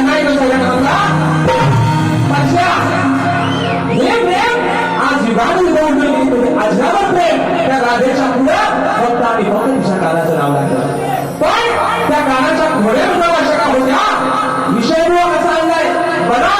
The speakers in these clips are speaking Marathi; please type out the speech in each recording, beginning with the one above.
नाही हे प्रेम आज विभागून त्या राधेच्या पुढे फक्त आणि फक्त तुझ्या कानाचं पण त्या कानाच्या घोड्या प्रवाशका होत्या? विषय असा आणलाय बरा?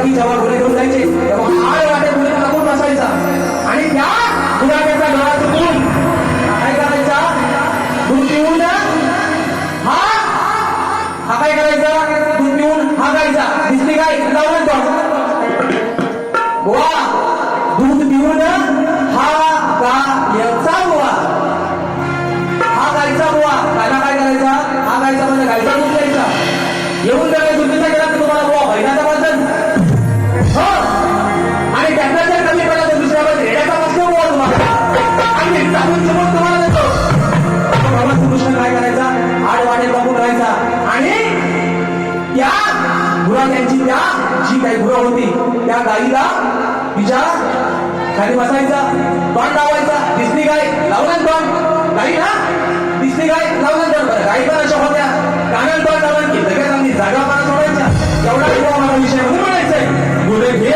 आधी जेव्हा घरी घेऊन जायचे. तेव्हा आळ वाटे वाटेत लागून नसायचा आणि त्या गुलाबाच्या घरातून बसायचा बाण लावायचा दिसली काय लावणार बाण. नाही ना? दिसली काय लावणार बाण. बरं काही पण अशा होत्या. कानाल बाण लावणार की लगेच आम्ही जागा पण सोडायचा एवढा मला विषय म्हणून म्हणायचंय. गुढे घे